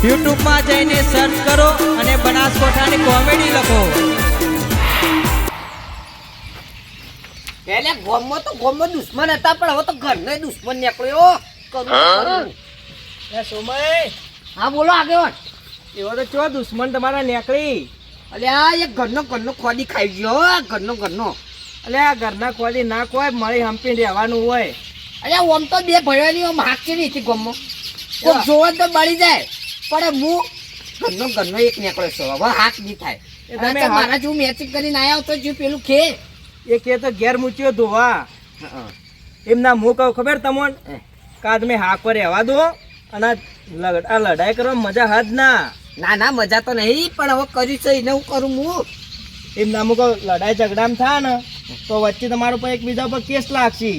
યુટ્યુબમાં જઈને સર્ચ કરો અને બનાસકોઠાની કોમેડી લખો. એટલે ગોમમાં તો ગોમમાં દુશ્મન હતા પણ હવે તો ઘરનો દુશ્મન નીકળ્યો. કરું. એ સોમય હા બોલો આગેવાન. એવો તો ચો દુશ્મન તમારા નીકળી? અલે આ એક ઘરનો ઘરનો ખોદી ખાઈ ગયો આ ઘરનો ઘરનો. આ ઘરના ખોદી ના કોઈ મળી હંપી રહેવાનું હોય. અરે ઓમ તો બે ભણવાની ઓમ હાકી નહીં હતી ગોમમાં જોવે તો બળી જાય. પણ હું ઘરનો ઘરનો એક નીકળ્યો છો. હવે હાથ નહીં થાય. તમે મારા જેવું મેચિંગ કરીને આવ્યા તો જે પેલું ખે એ કે તો ઘેર મૂચ્યો ધોવા. એમના મુ કહું ખબર તમને? કાદ કા તમે હા પર રહેવા દો અને આ લડાઈ કરવા મજા હદ ના. ના ના મજા તો નહીં પણ હવે કર્યું છે એને હું કરું હું? એમના મું કહું લડાઈ ઝઘડામાં થાય ને તો વચ્ચે તમારો પર એકબીજા ઉપર કેસ લાગશે.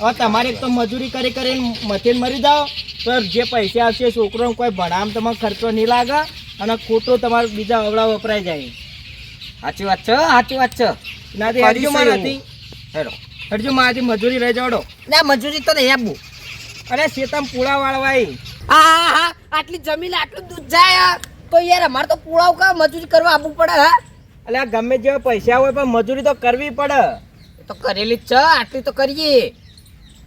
હવે તમારે તો મજૂરી કરી કરીને મથીને મરી જાઓ તો જે પૈસા આવશે છોકરોને કોઈ ભણામ તમારે ખર્ચો નહીં લાગે અને ખોટો તમારો બીજા અવળા વપરાઈ જાય. સાચી વાત છે સાચી વાત છે. નાથી હરજુ માં. નથી હેડો. હરજુ મારાથી મજૂરી લઈ જાડો ના મજૂરી તો નહીં આપું. અરે શેતમ પૂળા વાળવાઈ હા હા આટલી જમીન આટલું દૂધ જાય તો યાર અમારે તો પુળાવ કા મજૂરી કરવા આપવું પડે હા? એટલે આ ગમે જેવા પૈસા હોય પણ મજૂરી તો કરવી પડે. તો કરેલી જ છે આટલી તો કરીએ.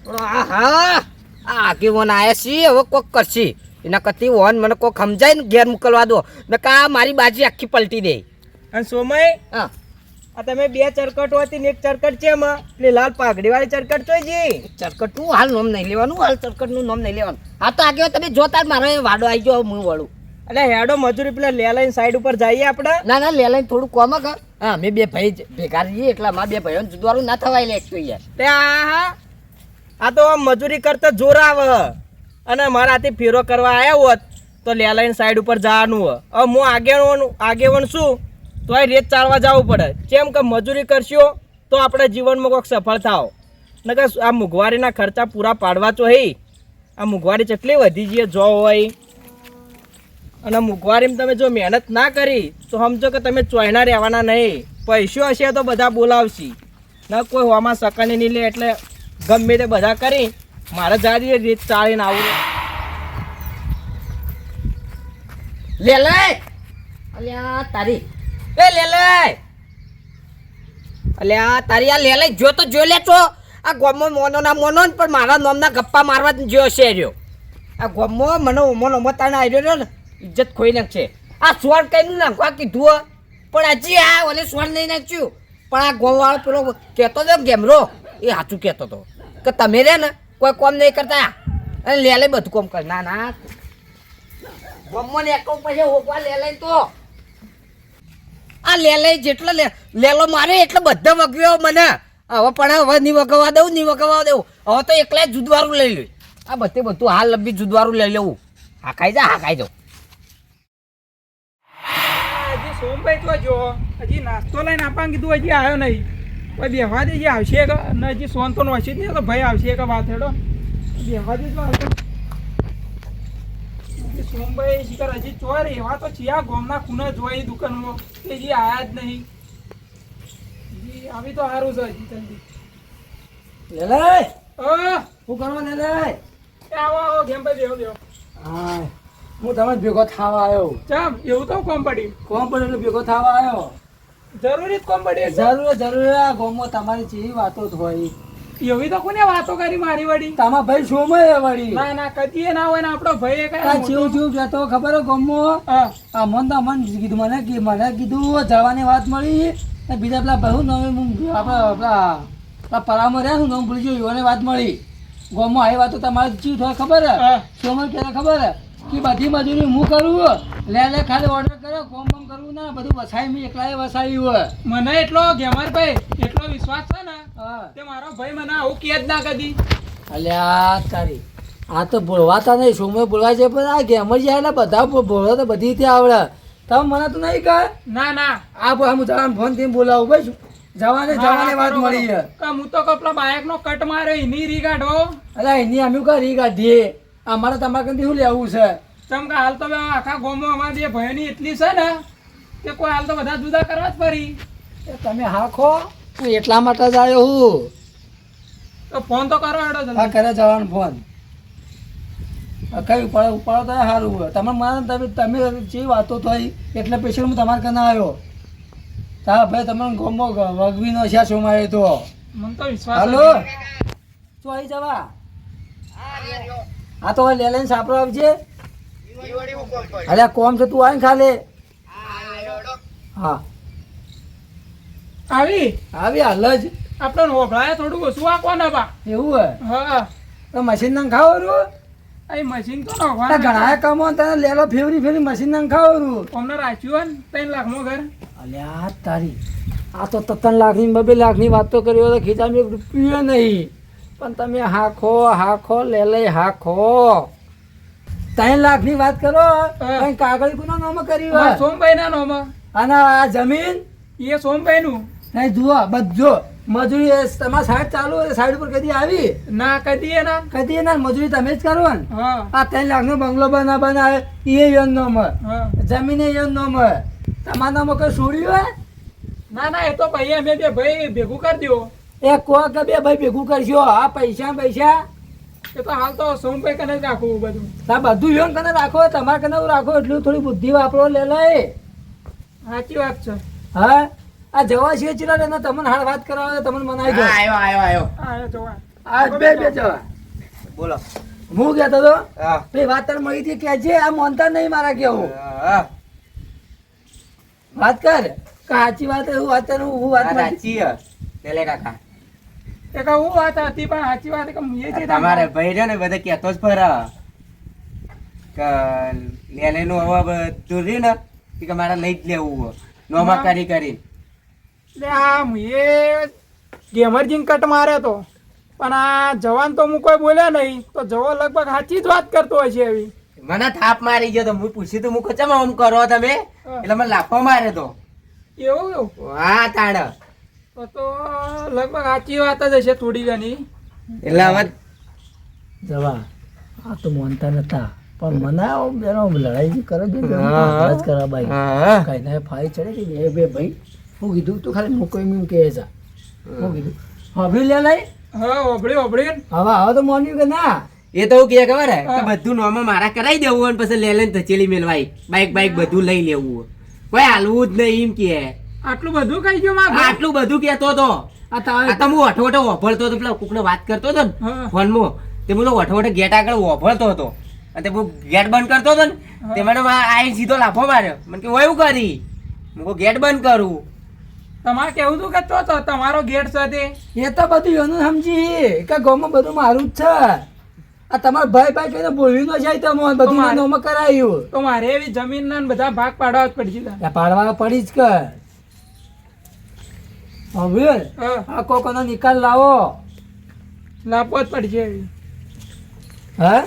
હા આ આગેવાન આયા છીએ હવે કોક કરશી. એના કરતી વન મને કોક સમજાય ને ઘેર મોકલવા દો. ને કા મારી બાજી આખી પલટી દે. અને સોમય હા. આ તમે બે ચરકટ હતી ને એક ચરકટ છે એમાં. પેલી લાલ પાઘડી વાળી ચરકટ તો જી. ચરકટનું હાલ નોમ નહીં લેવાનું હાલ ચરકટનું નોમ નહીં લેવાનું. હા તો આગળ તમે જોતા મારો વાડો આવી ગયો હું વળું. અને હેડો મજૂરી પેલા લે લઈને સાઈડ ઉપર જઈએ આપણે. ના ના લે લઈને થોડું કોમ કર. હા મેં બે ભાઈ ભેગા રહીએ એટલે મારા બે ભાઈઓ જુદવારું ના થવાય લે યાર. તે હા આ તો મજૂરી કરતા જોર આવે. અને મારાથી ફેરો કરવા આવ્યા હોત, તો લેલાઈન સાઈડ ઉપર જવાનું હોય હવે હું આગેવણ આગેવણ છું તો એ રેત ચાલવા જવું પડે. કેમ કે મજૂરી કરશો, તો આપણે જીવનમાં કોઈક સફળ થાવ નકર આ મોંઘવારીના ખર્ચા પૂરા પાડવા તો હે. આ મોંઘવારી કેટલી વધી જઈએ જો હોય. અને મોંઘવારીમાં તમે જો મહેનત ના કરી, તો સમજો કે તમે ચોયના રહેવાના નહીં. પૈસો હશે તો બધા બોલાવશી. ન કોઈ હોવામાં સકાની નહીં લે એટલે ગમે તે બધા કરી, મારે જારી રીત ચાલીને આવું લે લે! અલ્યા, તારી. એ લે લે! અલ્યા, તારી આ લે લે, જો તો જો લે છો. આ ગોમો મોનો ના મોનો પણ મારા નોમના ગપ્પા મારવા જ છે રહ્યો. આ ગોમો મને મોનો મતાને આવ્યો રહ્યો ને ઇજ્જત ખોઈ નાખશે. આ સ્વર કઈનું નાખવા કીધું પણ હજી આ ઓલે સ્વર નહીં નાખ્યું. પણ આ ગોવાળો પેલો કહેતો હતો ગેમરો, એ સાચું કહેતો હતો કે તમે રે ને કોઈ કોમ નહીં કરતા. અને લે લઈ બધું કોમ કર. ના ના. ગમમાં એકલો પછી હોકવા લે લઈ તો. આ લે લઈ જેટલો લે લેલો મારે એટલે બધા વગવ્યો મને. હવે પણ હવે નહીં વગવા દઉં, નહીં વગવા દઉં. હવે તો એકલા જુદવારું લઈ લે આ બધે બધું હાલ લંબી જુદવારું લઈ લેવું હાકાઈ જા, હાકાઈ જાઉં. સોમભાઈ તો જો. હજી નાસ્તો લઈને આપવાનું કીધું, હજી આવ્યો નહીં. બેહવા દે જે આવશે કે ને હજી સોન તો નોશી જ નહીં તો ભાઈ આવશે કે વાત હેડો. બેહવા દે તો આવતો હજી સોમભાઈ શિખર હજી ચોર એવા તો ગોમના જોઈ દુકાનમાં. કે હજી આયા જ નહીં. હજી આવી તો સારું છે હજી જલ્દી. લે લે! અ, કરવા લે લે? આવો આવો ગેમભાઈ બેહો બેહો. હા હું તમે ભેગો થવા આવ્યો. ચમ એવું તો કોમ પડી. કોમ પર એટલે ભેગો થવા આવ્યો. જરૂરી કોમ પડી જરૂર જરૂર આ ગોમો તમારી જેવી વાતો જ હોય. એવી તો કોને વાતો કરી મારી વડી? તમારા ભાઈ સોમય વડી ના ના કદી ના હોય ને આપણો ભાઈ આ જીવ જેવું કહેતો ખબર હે આ મન તો મન કીધું મને કી- મને કીધું જવાની વાત મળી. ને બીજા પેલા બહુ નવી આપણા પેલા પેલા પરામાં રહ્યા નામ ભૂલી ગયો યુવાને વાત મળી. ગોમો આવી વાતો તમારે જીવ થોડા ખબર? હે. હા. સોમય કહેતા ખબર? હે કે બધી મજૂરી હું કરું લે લે ખાલી ઓર્ડર કરો કોમ કોમ કરવું ના બધું વસાઈ મેં એકલાએ વસાવ્યું હોય મને એટલો ગેમરભાઈ એટલો વિશ્વાસ છે ને હા. તે મારો ભાઈ મને આવું કેદ જ ના કદી. અલ્યા તારી. આ તો બોલવાતા નહીં સોમય બોલવા છે પણ આ ગેમર જાય એટલે બધા બોલવા તો બધી રીતે આવડે. તમે મને તો નહીં કહે? ના ના. આ હું જવાનું ફોનથી બોલાવું ભાઈ જવાને જવાની વાત મળી છે. હું તો કપલા બાયક નો કટ માર્યો એની રી કાઢો અલ્યા એની અમે કા કાઢીએ અમારે તમારે કંઈ શું લેવું છે? ચમ કે હાલ તો આખા ગોમો અમારી જે ભાઈની એટલી છે ને કે કોઈ હાલ તો બધા જુદા કરવા જ ફરી એ તમે હાખો હું એટલા માટે જ આવ્યો હું તો ફોન તો કરો હેડો હા કરે જવાનો ફોન. કઈ ઉપાડો ઉપાડો તો સારું હોય. તમે મારે તમે તમે જે વાતો થઈ એટલે પેશન્ટ હું તમારે કને આવ્યો. તા ભાઈ તમે વગવી નો છે સોમારે તો. મને તો વિશ્વાસ હાલો. શું આવી જવા. આ તો લે લઈને સાપડો આવજે અરે કોમ છે તું આવીને ખાલે. હા આવી? આવી હાલ જ. આપણે ઓભળાય થોડું ઓછું આપવાના બા. એવું હે હા. તો મશીન ના ખાવ રૂ અહીં મશીન તો તા નાખવાના ઘણા કમો તને લેલો ફેવરી ફેવરી મશીન નામ ખાવ રૂ અમને રાખ્યું હોય ને ત્રણ લાખમાં ઘર. અલ્યા તારી. આ તો ત્રણ લાખની બબે લાખની વાત તો કરી હોય તો ખીચામાં એક રૂપિયો નહીં. પણ તમે હાખો હાખો લે લઈ હાખો. ત્રણ લાખની વાત કરો કઈ કાગળ કોના નામ કરી સોમભાઈ ના નામ અને આ જમીન? એ સોમભાઈ નું નહીં જુઓ બધો મજૂરી એ તમારા સાઈડ ચાલુ હોય સાઈડ ઉપર કદી આવી? ના કદી એના. કદી એના? મજૂરી તમે જ કરો ને. આ ત્રણ લાખનો બંગલો બના બનાવે એ યોન નો મળે જમીન જમીને યોન નો મળે તમારા નામ કઈ છોડ્યું હોય? ના ના એ તો ભાઈ અમે બે ભાઈ ભેગું કરી દો એ કો કે બે ભાઈ ભેગું કરશો? આ પૈસા પૈસા. એ તો હાલ તો સોમભાઈ કને જ રાખવું બધું. હા બધું યોન કને રાખો? તમારે કને રાખો? એટલું થોડી બુદ્ધિ વાપરો લે લે. સાચી વાત છે. હા? આ જવા છે ચિલા ને તમને હાલ વાત કરાવે તમને મનાઈ દો. આયો આયો આયો આયો જવા. આ બે બે જવા. બોલો. હું કહેતો તો હા. ભાઈ વાત તને મળી હતી કે છે આ મોનતા નહીં મારા કેવું હા? વાત કર. કાચી વાત હું વાત કરું હું વાત. સાચી હે. પેલે કાકા. એ કહું વાત હતી પણ સાચી વાત કે એ છે તમારે ભાઈ રહ્યો ને બધા કહેતો જ ફરા. કે લેલે નું હવે બધું રહ્યું ને કે મારે લઈ જ લેવું. નોમાં કરી કરી એટલે આ એ ગેમરજીને કટ માર્યો તો. પણ આ જવાન તો હું કોઈ બોલ્યા નહીં તો જવો લગભગ સાચી જ વાત કરતો હોય છે એવી. મને થાપ મારી ગયો તો હું પૂછ્યું તો હું ચમ આમ કરો તમે? એટલે મને લાફો માર્યો તો. એવું? એવું હા તાડ તો લગભગ સાચી વાત જ હશે થોડી ઘણી. એટલે હવે જવા. આ તો મોનતા નતા. પણ મને આવો બેનો લડાઈ જે કરે છે જ કરા ભાઈ કઈ ના ફાઈ ચડે કે એ બે ભાઈ. હું કીધું તું ખાલી મૂકો એમ કે જા હું કીધું હવે લે લઈ હા ઓભળી ઓભળી હવે હવે તો માન્યું કે ના. એ તો હું કે ખબર હે? બધું નોમાં મારા કરાવી દેવું હોય ને પછી લે લઈને ધચેલી મેલવાય બાઈક બાઈક બધું લઈ લેવું હોય. કોઈ હાલવું જ નહીં એમ કે આટલું બધું કહી ગયો મારે આટલું બધું કહેતો તો. આ તારે આ તો હું અઠો અઠો ઓફળતો હતો પેલા કોકને વાત કરતો હતો ને. ફોનમાં. તે બોલો અઠો ગેટ આગળ ઓફળતો હતો. અને તે ગેટ બંધ કરતો હતો ને તે મને આઈ સીધો લાફો માર્યો. મને કે હું એવું કરી. હું કહું ગેટ બંધ કરું. તમારે કેવું હતું કે તો તમારો ગેટ છે તે? એ તો બધું એનું સમજી. કે ગામમાં બધું મારું જ છે. આ તમારા ભાઈ ભાઈ કહીને બોલવી ન જાય તમે બધું મારે- નોમાં કરાયું. તો મારે એવી જમીન ના બધા ભાગ પાડવા જ પડી જતા પાડવા પડી જ કર. હવે આ કોકોનો નિકાલ લાવો. લાવવો જ પડશે. હા?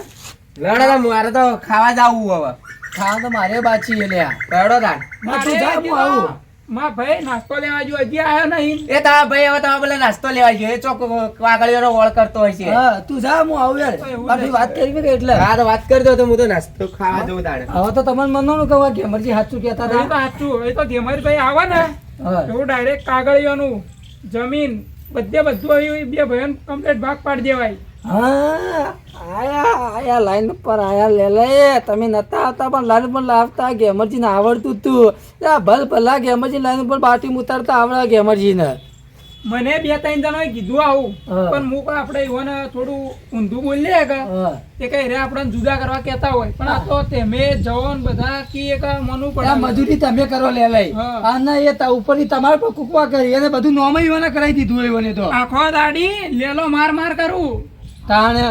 લડો મારે તો ખાવા જવું હવે. ખાવા તો મારે બાચી છે લડો તાણ. તું જા હું આવું. માં ભાઈ નાસ્તો લેવા જો હજી આવ્યો નહીં. એ તા ભાઈ હવે તમે નાસ્તો લેવા એ ચોક કાગળિયાનો વળ કરતો હોય છે. હા તું જા હું આવું યાર. બાકી વાત કરી કે એટલે? હા તો વાત કરજો તો હું તો નાસ્તો ખાવા જવું તારે હવે તો તમને મનવાનું કહવા કે મરજી સાચું કહેતા હતા. સાચું એ તો ધેમરભાઈ આવે ને. એવું ડાયરેક્ટ કાગળિયાનું જમીન બધે બધું આવ્યું બે ભયન કમ્પ્લીટ ભાગ પાડી દેવાય. હા આયા આયા લાઈન પર આયા લે લે તમે નતા આવતા પણ લાઈન પર લાવતા ગેમરજીને આવડતું હતું ભલ ભલા ગેમરજી લાઈન ઉપર બાટી ઉતારતા આવડે ગેમરજી ને. મને બે ત્રણ જણા કીધું આવું. પણ કોઈ આપણે એવાને થોડું ઊંધું બોલીએ કે એ કઈ રે આપણને જુદા કરવા કેતા હોય. પણ આ તો તમે જવાન બધા કી એક મનુ પડે મજૂરી તમે કરો લે લઈ. અને એ તા ઉપરથી તમારે પર કુકવા કરી. અને બધું નોમ ઈવાને કરાવી દીધું એવને તો. આખો દાડી લેલો માર માર કરું. તાણે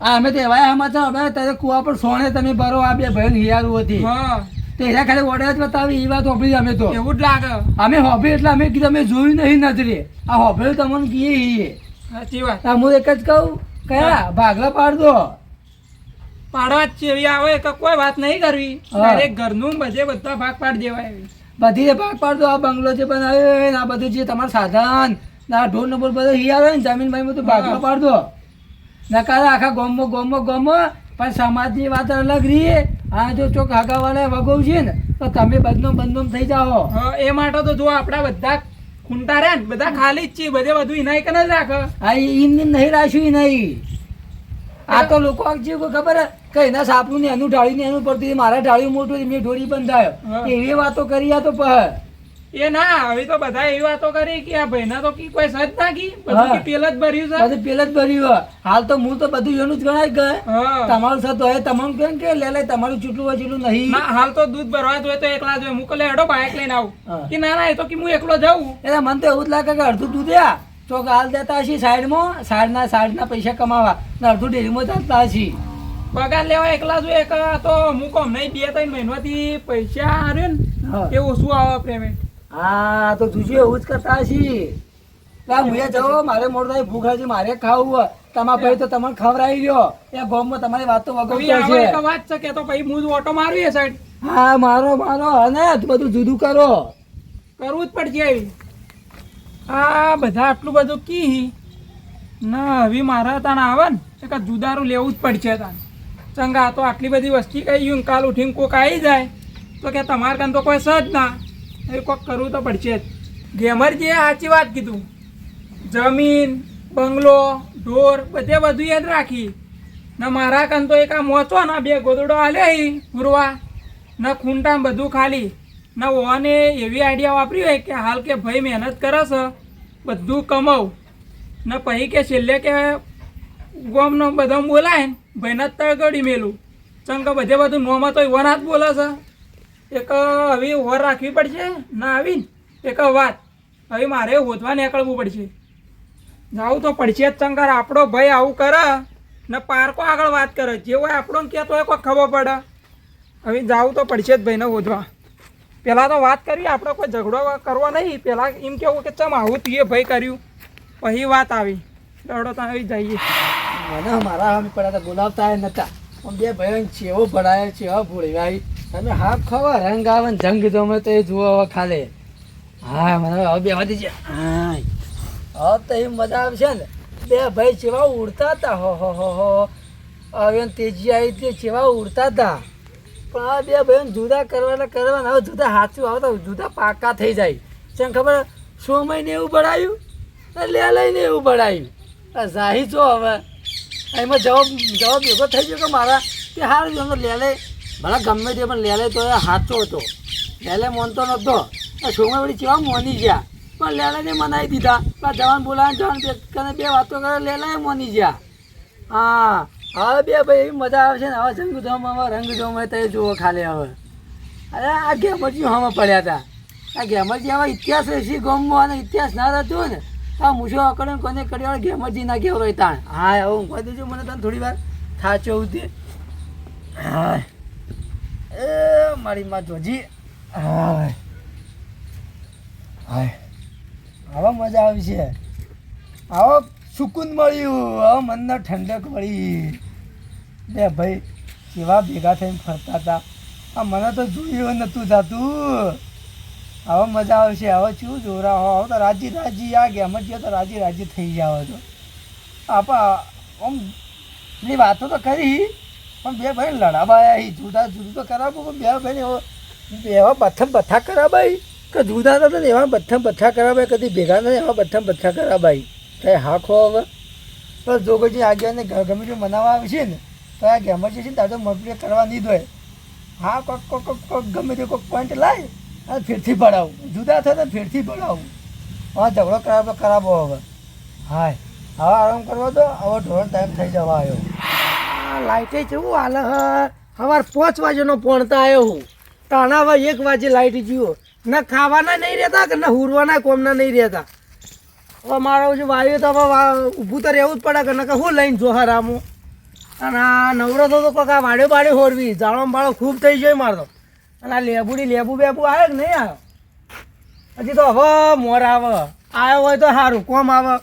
આ અમે તો એવા આમાં છો અમે તારે કુવા પર સોણે તમે ભરો આ બે ભાઈ હિયારું હતી. હા. તો એના ખાલી ઓર્ડર જ બતાવી એ વાત હોભળી અમે તો. એવું જ લાગે. અમે હોભળી એટલે અમે કીધું અમે જોયું નહીં નજરે. આ હોભળી તમને કીએ સાચી વાત. હું એક જ કહું કયા? ભાગલા પાડદો પાડવા જ છે આવે કે કોઈ વાત નહીં કરવી. દરેક ઘરનું બધે બધા ભાગ પાડી દેવાય બધી ભાગ પાડ દો આ બંગલો જે બનાવ્યો આ બધું જે તમારું સાધન ના ઢોર નંબર બધા હિયા આવે ને જમીન ભાઈ બધું ભાગલા પાડ દો. નકાર આખા ગોમો ગોમો ગોમો પણ સમાજની વાત અલગ રહી આ જો ચોક હગાવાળા વગોવ છે ને તો તમે બદનામ બદનામ થઈ જાઓ. એ માટે તો જો આપણા બધા ખૂંટા રહ્યા ને બધા ખાલી જ છે બધે બધું ઇનાય કે જ રાખે. હા એમને નહીં રાખ્યું નહીં આ તો લોકો જે ખબર કે એના સાપનું ને એનું ઢાળીને એનું પડતું મારા ઢાળ્યું મોટું મેં ઢોરી બંધાયો. એવી વાતો કરી આ તો પહ. એ ના હવે તો બધા એવી વાતો કરી કે આ ભાઈના તો કી કોઈ સજ ના કી? બધું હા. પેલ જ ભર્યું છે? બધું પેલા જ ભર્યું. હાલ તો હું તો બધું એનું જ ગણાય કે. હા. તમારું થતું હોય તમારું કેમ કે લે લે તમારું ચૂટલું હોય ચૂટલું નહીં. ના હાલ તો દૂધ ભરવા જોઈએ તો એકલા જોઈએ. મુકલે હેડો બાઇક લઈને આવું. કે ના ના એ તો કે હું એકલો જાઉં. એટલે મને તો એવું જ લાગે કે અડધું દૂધ આ ચોક હાલ દેતા હશે સાઈડમાં સાઈડના સાઈડના પૈસા કમાવા. ને અડધું ડેરીમાં ચાલતા હશે. પગાર લેવા એકલા જોઈએ કે તો હું કોમ નહીં બે ત્રણ મહિનાથી પૈસા આવ્યો ને એવું એ ઓછું આવે પેમેન્ટ હા તો જુજુ એવું જ કરતા મુએ જવો મારે મોડ થાય ભૂખ લાગી મારે ખાવું હોય. તમારા ભાઈ તો તમને ખવડાવી લ્યો એ ગોમમાં તમારી વાત તો વગર છે. વાત છે કે તો ભાઈ હું ઓટો મારું એ સાઈડ હા મારો મારો અને બધું જુદું કરો. કરવું જ પડશે હા આ બધા આટલું બધું કી? ના હવે મારા તાન આવે ને કે જુદારું લેવું જ પડશે તાન ચંગા તો આટલી બધી વસ્તી કહી ગયું કાલ ઉઠીને કોક આવી જાય. તો કે તમારે કાન તો કોઈ સજ ના. એ કોક કરવું તો પડશે જ. ગેમરજીએ સાચી વાત કીધું. જમીન, બંગલો, ઢોર, બધે બધું એને રાખી. ને મારા કન તો એક આ મોચો, ના બે ગોદડો હાલે પૂરવા ને ખૂંટામ બધું ખાલી. ના ઓને એવી આઈડિયા વાપરી હોય કે હાલ કે ભાઈ મહેનત કરે છે, બધું કમાવ. ને પછી કે છેલ્લે કે ગોમનો બધા બોલાય ને, ભાઈને જ તળગડી મેલું. ચંક બધે બધું નોમાં તો વન હાથ બોલે છે. એક હવે ઓર રાખવી પડશે? ના આવીને એક વાત. હવે મારે હોધવા નીકળવું પડશે. જાવું તો પડશે જ ચંકાર આપણો ભાઈ આવું કરે. ને પાર્કો આગળ વાત કરે. જે હોય આપણો કહેતો હોય કોઈ ખબર પડે. હવે જાવું તો પડશે જ ભાઈને હોધવા પહેલાં તો વાત કરી. આપણે કોઈ ઝઘડો કરવો નહીં. પહેલાં એમ કેવું કે ચમ આવું તું એ ભાઈ કર્યું. પછી વાત આવી. દોડો તો આવી જઈએ. મને મારા પડ્યા બોલાવતા નતા. બે ભાઈ ચેવો ભરાય ચેવા ભૂળવાય તમે હાફ ખાવા, રંગ આવે ને જંગ તમે તો એ જુઓ હવે ખાલે. હા, મને હવે બે વધી છે હા હવે તો એ મજા આવશે ને. બે ભાઈ ચેવા ઉડતા હતા, હો હો હો હો. હવે તેજી આવી તે ચેવા ઉડતા હતા. પણ આ બે ભાઈઓ જુદા કરવાના કરવાના. હવે જુદા સાચું આવે તો જુદા પાકા થઈ જાય. છે ખબર સો ને એવું બળાયું લે લઈને એવું બળાયું જાહી જો હવે. એમાં જવાબ જવાબ ભેગો થઈ ગયો કે મારા? કે હાર લે લેલે ભલા ગમે તે પણ લેલે તો એ સાચો હતો. લેલે મોનતો નહોતો. આ છોકરા વળી કેવા મોની ગયા. પણ લેલેને મનાવી દીધા. પણ જવાન બોલાવે જવાન કને બે વાતો કરે લેલે મોની ગયા. હા, હવે બે ભાઈ એવી મજા આવે છે ને, હવે રંગ રંગધોમ હોય તો એ જુઓ ખાલી હવે. અરે આ ગેમરજી હવામાં પડ્યા હતા આ ગેમરજી આવા ઇતિહાસ રહેશે ગોમમાં અને ઇતિહાસ ના રહેતો ને આ મૂછો અકડે કોને કર્યો ગેમરજી ના કેવો તાણ. હા હું કહી દેજો મને તને થોડી વાર. થાચો ઉતે હા. એ, મારી માં જોજી. હા હાય. હવે મજા આવી છે. આવો સુકૂન મળ્યું હવે મનને ઠંડક મળી. બે ભાઈ કેવા ભેગા થઈને ફરતા હતા. આ મને તો જોયું નહોતું થતું હવે મજા આવશે. હવે શું જોરા હો હવે તો રાજી રાજી. આ ગેમ જ તો રાજી રાજી થઈ જાવ તો આપા આમ ની વાતો તો કરી. પણ બે ભાઈ લડાબાયા જુદા જુદું તો કરાવું પણ બે ભાઈ એવા બથમ બથા કરાવાય? કે જુદા હતા ને એવા બથમ બથા કરાવાય, કદી ભેગા નથી, એવા બથમ બથા કરાબાઈ હા હાખો હવે? બસ જોગજી આગળ ગમે તે મનાવવા આવે છે ને, તો આ ગેમર જે છે ને તાર તો કરવા નહીં દોય. હા, કોક કોક કોક કોક ગમે તે કોઈક પોઈન્ટ લાય, અને ફેરથી ભરાવું જુદા થાય તો ફેરથી ભરાવું હા ઝઘડો કરાવો તો કરાવો હવે. હાય હવે આરામ કરવા તો હવે ઢોરણ ટાઈમ થઈ જવા આવ્યો. લાઇટે કેવું હાલે સવાર પાંચ વાગ્યાનો પોણતા આવ્યો હું. તાણા એક વાગે લાઇટ જીવો. ના ખાવાના નહીં રહેતા કે ના હુરવાના કોમના નહીં રહેતા. હવે મારો જે વાયુ તો હવે ઊભું તો રહેવું જ પડે કે નકર હું લઈને જોહર આમું અને આ નવરો તો કોક આ વાડે બાડે હોરવી. જાળો બાળો ખૂબ થઈ જાય મારો અને આ લેબુડી લેબુ બેબુ આવે કે નહીં આવે? હજી તો હવે મોર આવે. આવ્યો હોય તો સારું કોમ આવે.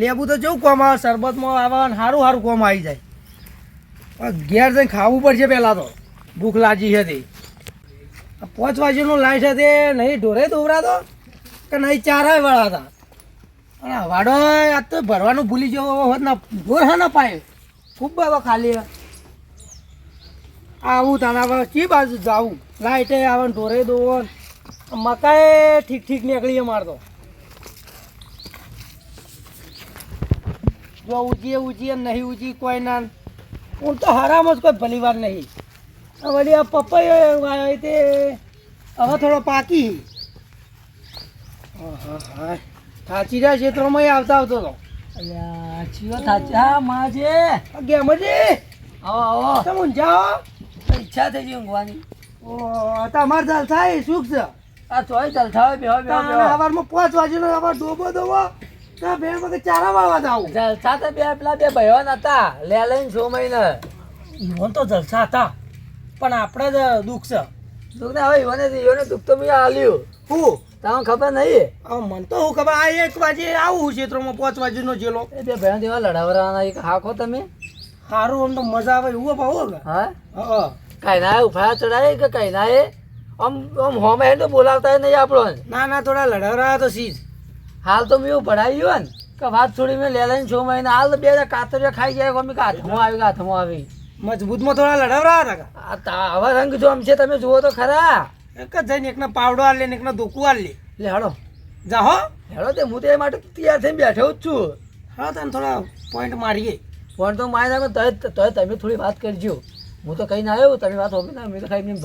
લેબુ તો જેવું કોમ આવે, શરબતમાં આવે અને સારું સારું કોમ આવી જાય. ઘેર જઈને ખાવું પડશે પહેલાં તો. ભૂખ લાગી છે તે. પાંચ વાગ્યાનું લાઈટ છે તે નહીં ઢોરે દોવરાતો કે નહીં ચારાય હતા. અને વાડો આ તો ભરવાનું ભૂલી જવો હોત ના ઢોર હા ના પાય. ખૂબ બધો ખાલી આવું તાના પર કી બાજુ જાવું? લાઈટે આવે ઢોરે દોવો મકાઈ ઠીક ઠીક નીકળી મારતો જો ઉજીએ ઉજીએ નહીં ઉજી કોઈ ના. હું તો હરામ જ કોઈ ભલી વાર નહીં વળી આ પપૈયો વાયો તે હવે થોડો પાકી. થાચી રહ્યા ક્ષેત્રોમાં આવતા આવતો હતો અલ્યા થાચી હા માં છે. ગેમજી આવો આવો. તમે ઊંઝાઓ ઈચ્છા થઈ ગઈ ઊંઘવાની. ઓ તમારે ચાલ થાય સુખ છે. આ ચોય જલથાવે બેહો બેહો હવે સવારમાં પાંચ વાગ્યાનો આવા ડોબો દોબો બે વખત ચારા વાળવા જાવ જલસા તો બે પેલા બે ભાઈઓ નતા લે લઈને છો મહિને. ઈવન તો જલસા હતા. પણ આપણે જ દુઃખ છે. દુઃખ ને હવે ઈવને ઈવને દુઃખ તો મેં આલ્યું. હું? તમને ખબર નહીં? આ મને તો હું ખબર આ એક વાગે આવું ક્ષેત્રમાં પાંચ વાગ્યાનો જેલો. એ બે ભાઈઓ દેવા લડાવરાના એક હાખો તમે? સારું આમ તો મજા આવે એવું ભાવો કે? હા? હા કાંઈ ના ઉફાળા ચડાય કે કઈ ના એ? આમ આમ હોમ તો બોલાવતા નહીં આપણો ના ના થોડા લડાવરા તો સીજ હાલ તો મેં એવું ભણાવ્યું ને કે વાત છોડી મેં લે લઈને છ મહિના. હાલ તો બે હજાર કાતરિયા ખાઈ જાય અમે હાથમાં આવી હાથમાં આવી મજબૂતમાં થોડા લડાવરા હતા આ તા આવા રંગ જો છે તમે જુઓ તો ખરા. એક જ જઈને એકને પાવડો આલે ને એકને ધોકું આલે. લે હડો. જા હો. હેડો તે હું તો એ માટે તૈયાર થઈને બેઠો જ છું. હા તને થોડા પોઈન્ટ મારીએ. પણ તો મારી નાખો તોય તમે થોડી વાત કરજો. હું તો કહીને આવ્યો તમે વાત હોવી ને મેં તો ખાઈ મેં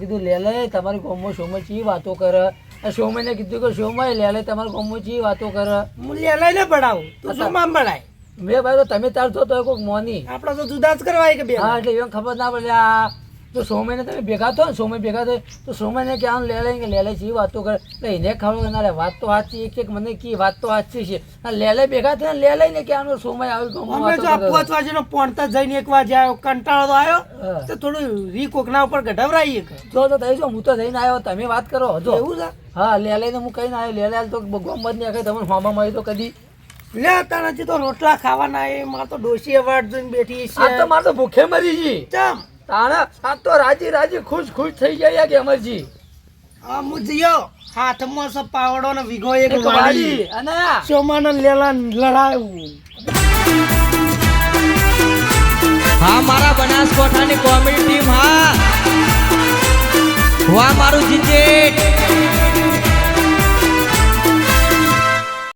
કીધું લે લે તમારી ગોમો શોમાં ચી વાતો કરે? શોમાને કીધું કે શોમાં લેલે તમારે ગામમાં ચી વાતો કરે. હું લેલાય ને પડાવું. તું શું મામ પડાય. મેં ભાઈ તો તમે તાર છો તો કોઈક મોની. આપણે તો જુદા જ કરવાય કે બે. હા એટલે એમ ખબર ના પડે આ તો સોમયને તમે ભેગા થો ને સોમય ભેગા થયો તો સોમયને કે આમ લે લે કે લે લે ચી વાતો કરે. એટલે એને ખબર ના રે વાત તો સાચી એક એક મને કી વાત તો સાચી છે. આ લે લે ભેગા થયા ને લે લઈને કે આનો સોમય આવી ગયો અમે જો આ કરે. નો પોણતા જઈને એક વાગે આવ્યો કંટાળો આવ્યો તો થોડું રી કોકના ઉપર ગઢવરાઈએ. જો તો થઈ જો હું તો જઈને આવ્યો તમે વાત કરો હજો એવું છે? હા લેલે હું કહીને આવ્યો લે લે તો ગમત નહીં આખે તમને ફામા મારી તો કદી. લે તારાથી તો રોટલા ખાવાના એ મારે તો ડોશી અવાડ જોઈને બેઠી છે. આ તો માર તો ભૂખે મરી ગઈ ચમ. તાણા આ તો રાજી રાજી ખુશ ખુશ થઈ ગયા કે અમરજી. આ મુજિયો જીયો. હાથમાં સ પાવડો ને વિગો એક વાળી. અને સોમાનો લેલા લડાયું. હા મારા બનાસકોઠાની કોમેડી ટીમ હા. વાહ મારું જીજેટ